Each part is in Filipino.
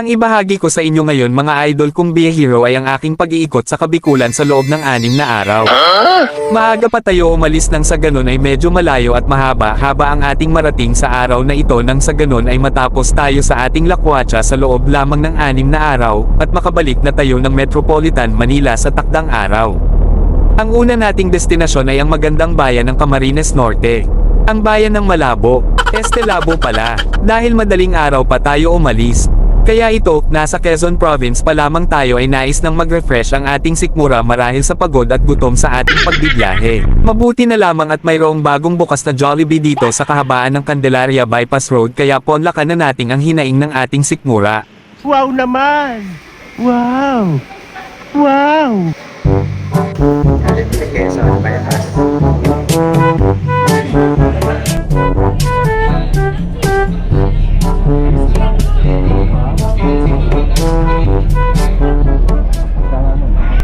Ang ibahagi ko sa inyo ngayon mga idol kong bihero ay ang aking pag-iikot sa kabikulan sa loob ng anim na araw. Maaga pa tayo umalis nang sa ganun ay medyo malayo at mahaba haba ang ating marating sa araw na ito nang sa ganun ay matapos tayo sa ating lakwatsa sa loob lamang ng anim na araw at makabalik na tayo ng Metropolitan Manila sa takdang araw. Ang una nating destinasyon ay ang magandang bayan ng Camarines Norte. Ang bayan ng Malabo, Este Labo pala, dahil madaling araw pa tayo umalis. Kaya ito, nasa Quezon Province pa lamang tayo ay nais nang mag-refresh ang ating sikmura marahil sa pagod at gutom sa ating pagbibiyahe. Mabuti na lamang at mayroong bagong bukas na Jollibee dito sa kahabaan ng Candelaria Bypass Road kaya ponlakan na natin ang hinaing ng ating sikmura. Wow naman! Wow! Wow!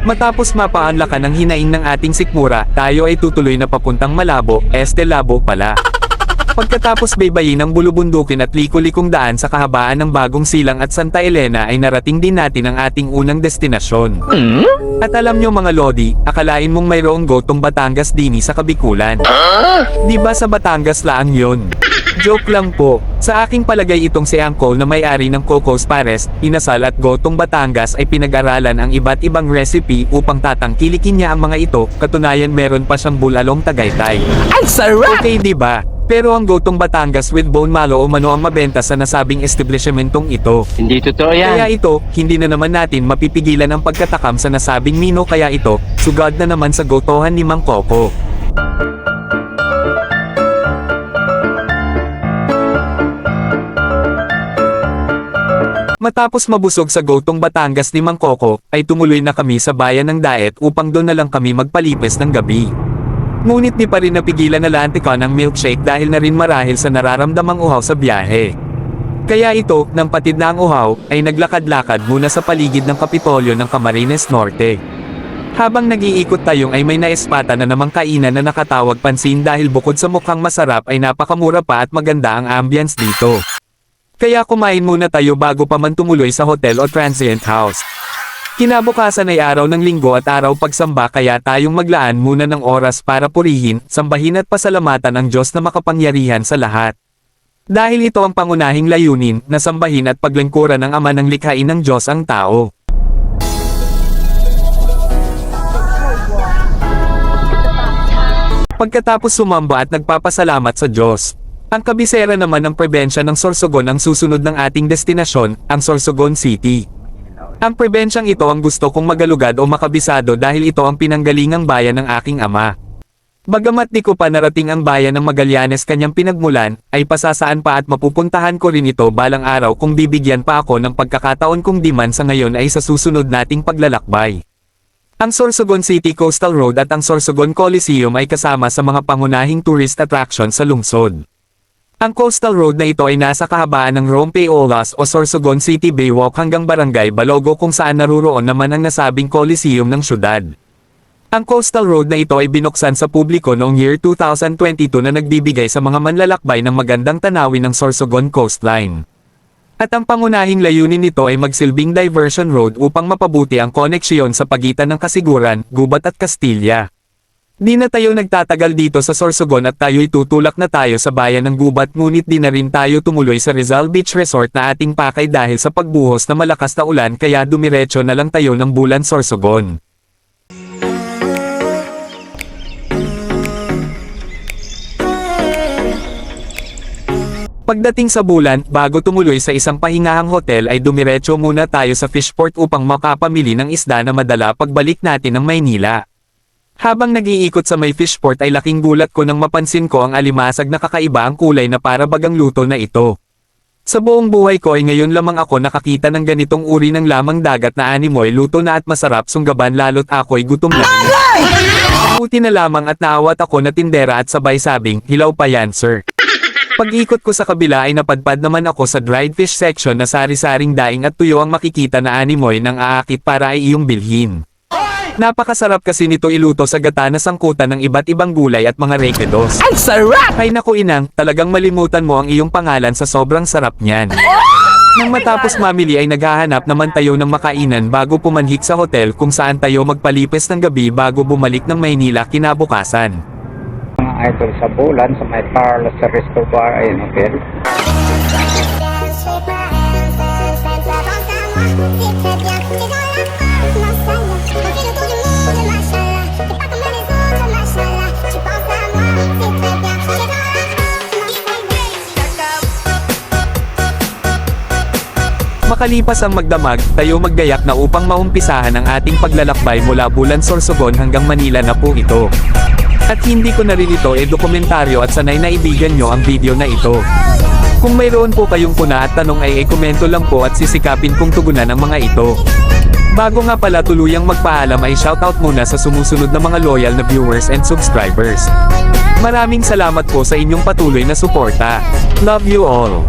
Matapos mapaanlakan ang hinaing ng ating sikmura, tayo ay tutuloy na papuntang Malabo, Este Labo pala. Pagkatapos baybayin ng bulubundukin at liko-likong daan sa kahabaan ng Bagong Silang at Santa Elena ay narating din natin ang ating unang destinasyon. At alam nyo mga Lodi, akalain mong mayroong gotong Batangas dini sa Kabikulan. Di ba sa Batangas laang yon? Joke lang po. Sa aking palagay itong si Uncle na may-ari ng Coco's Pares, Inasal at Gotong Batangas ay pinag-aralan ang iba't ibang recipe upang tatangkilikin niya ang mga ito, katunayan meron pa siyang bulalong tagaytay. Ang sarap! Okay di ba? Pero ang Gotong Batangas with bone malo o mano ang mabenta sa nasabing establishmentong ito. Hindi totoo Kaya ito, hindi na naman natin mapipigilan ang pagkatakam sa nasabing mino kaya ito, sugad na naman sa gotohan ni Mang Coco. Matapos mabusog sa gotong Batangas ni Mang Coco, ay tumuloy na kami sa bayan ng Daet upang doon na lang kami magpalipes ng gabi. Ngunit di pa rin napigilan na lantikan ang milkshake dahil na rin marahil sa nararamdamang uhaw sa biyahe. Kaya ito, nang patid na ang uhaw, ay naglakad-lakad muna sa paligid ng Kapitolyo ng Camarines Norte. Habang nag-iikot tayong ay may naespata na namang kainan na nakatawag pansin dahil bukod sa mukhang masarap ay napakamura pa at maganda ang ambience dito. Kaya kumain muna tayo bago pa man tumuloy sa hotel o transient house. Kinabukasan ay araw ng linggo at araw pagsamba kaya tayong maglaan muna ng oras para purihin, sambahin at pasalamatan ang Diyos na makapangyarihan sa lahat. Dahil ito ang pangunahing layunin, na sambahin at paglingkuran ng Ama ng likhain ng Diyos ang tao. Pagkatapos sumamba at nagpapasalamat sa Diyos, ang kabisera naman ng prebensya ng Sorsogon ang susunod ng ating destinasyon, ang Sorsogon City. Ang prebensyang ito ang gusto kong magalugad o makabisado dahil ito ang pinanggalingang bayan ng aking ama. Bagamat di ko pa narating ang bayan ng Magallanes kanyang pinagmulan, ay pasasaan pa at mapupuntahan ko rin ito balang araw kung bibigyan pa ako ng pagkakataon kung di man sa ngayon ay sa susunod nating paglalakbay. Ang Sorsogon City Coastal Road at ang Sorsogon Coliseum ay kasama sa mga pangunahing tourist attraction sa lungsod. Ang coastal road na ito ay nasa kahabaan ng Rompe Olas o Sorsogon City Baywalk hanggang Barangay Balogo kung saan naruroon naman ang nasabing Coliseum ng syudad. Ang coastal road na ito ay binuksan sa publiko noong year 2022 na nagbibigay sa mga manlalakbay ng magandang tanawin ng Sorsogon Coastline. At ang pangunahing layunin nito ay magsilbing diversion road upang mapabuti ang koneksyon sa pagitan ng Kasiguran, Gubat at Castilla. Di na tayo nagtatagal dito sa Sorsogon at tayo'y tutulak na tayo sa bayan ng Gubat ngunit di na rin tayo tumuloy sa Rizal Beach Resort na ating pakay dahil sa pagbuhos na malakas na ulan kaya dumiretso na lang tayo ng Bulan Sorsogon. Pagdating sa bulan, bago tumuloy sa isang pahingahang hotel ay dumiretso muna tayo sa fishport upang makapamili ng isda na madala pagbalik natin ng Maynila. Habang nag-iikot sa may fishport ay laking gulat ko nang mapansin ko ang alimasag na kakaiba ang kulay na para bagang luto na ito. Sa buong buhay ko ay ngayon lamang ako nakakita ng ganitong uri ng lamang dagat na animoy luto na at masarap sunggaban lalo't ako'y gutom na. Buti na lamang at naawat ako na tindera at sabay sabing, hilaw pa yan sir. Pag-ikot ko sa kabila ay napadpad naman ako sa dried fish section na sari-saring daing at tuyo ang makikita na animoy ng aakit para ay iyong bilhin. Napakasarap kasi nito iluto sa gata na sangkutan ng iba't ibang gulay at mga rekedos. Ang sarap! Ay naku inang, talagang malimutan mo ang iyong pangalan sa sobrang sarap niyan. Nang matapos mamili ay naghahanap naman tayo ng makainan bago pumanhik sa hotel kung saan tayo magpalipes ng gabi bago bumalik ng Maynila kinabukasan. mga idol sa bulan sa may Carlos sa Resto Bar ayun hotel Makalipas ang magdamag, tayo maggayak na upang maumpisahan ang ating paglalakbay mula Bulan Sorsogon hanggang Manila na po ito. At hindi ko na rin ito e dokumentaryo at sanay na ibigan nyo ang video na ito. Kung mayroon po kayong puna at tanong ay e-komento lang po at sisikapin kong tugunan ang mga ito. Bago nga pala tuluyang magpaalam ay shoutout muna sa sumusunod na mga loyal na viewers and subscribers. Maraming salamat po sa inyong patuloy na suporta. Love you all.